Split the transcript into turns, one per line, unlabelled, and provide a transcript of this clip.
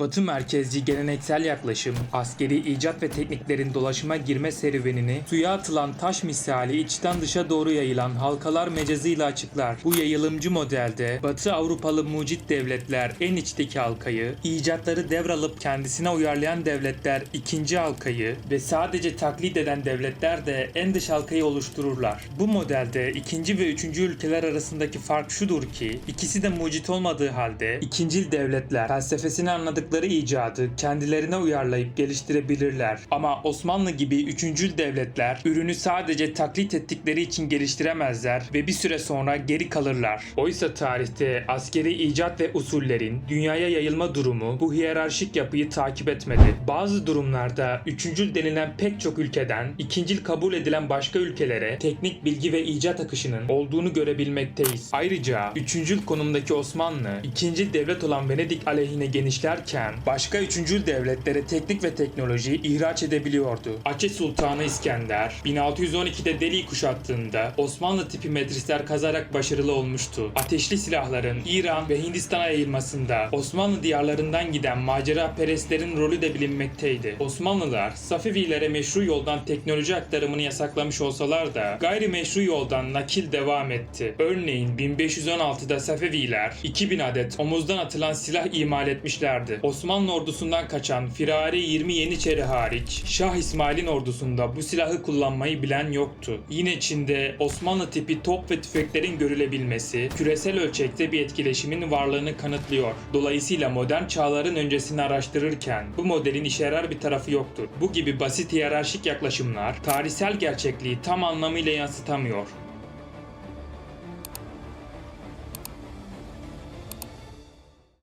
Batı merkezci geleneksel yaklaşım, askeri icat ve tekniklerin dolaşıma girme serüvenini suya atılan taş misali içten dışa doğru yayılan halkalar mecazıyla açıklar. Bu yayılımcı modelde Batı Avrupalı mucit devletler en içteki halkayı, icatları devralıp kendisine uyarlayan devletler ikinci halkayı ve sadece taklit eden devletler de en dış halkayı oluştururlar. Bu modelde ikinci ve üçüncü ülkeler arasındaki fark şudur ki ikisi de mucit olmadığı halde ikincil devletler felsefesini anladıkları icadı kendilerine uyarlayıp geliştirebilirler. Ama Osmanlı gibi üçüncül devletler ürünü sadece taklit ettikleri için geliştiremezler ve bir süre sonra geri kalırlar. Oysa tarihte askeri icat ve usullerin dünyaya yayılma durumu bu hiyerarşik yapıyı takip etmedi. Bazı durumlarda üçüncül denilen pek çok ülkeden ikincil kabul edilen başka ülkelere teknik bilgi ve icat akışının olduğunu görebilmekteyiz. Ayrıca üçüncül konumdaki Osmanlı, ikinci devlet olan Venedik aleyhine genişlerken başka üçüncül devletlere teknik ve teknoloji ihraç edebiliyordu. Aceh Sultanı İskender 1612'de Delhi'yi kuşattığında Osmanlı tipi metrisler kazarak başarılı olmuştu. Ateşli silahların İran ve Hindistan'a yayılmasında Osmanlı diyarlarından giden macera perestlerin rolü de bilinmekteydi. Osmanlılar Safevilere meşru yoldan teknoloji aktarımını yasaklamış olsalar da gayrimeşru yoldan nakil devam etti. Örneğin 1516'da Safeviler 2000 adet omuzdan atılan silah imal etmişlerdi. Osmanlı ordusundan kaçan Firari 20 Yeniçeri hariç Şah İsmail'in ordusunda bu silahı kullanmayı bilen yoktu. Yine Çin'de Osmanlı tipi top ve tüfeklerin görülebilmesi küresel ölçekte bir etkileşimin varlığını kanıtlıyor. Dolayısıyla modern çağların öncesini araştırırken bu modelin işe yarar bir tarafı yoktur. Bu gibi basit hiyerarşik yaklaşımlar tarihsel gerçekliği tam anlamıyla yansıtamıyor.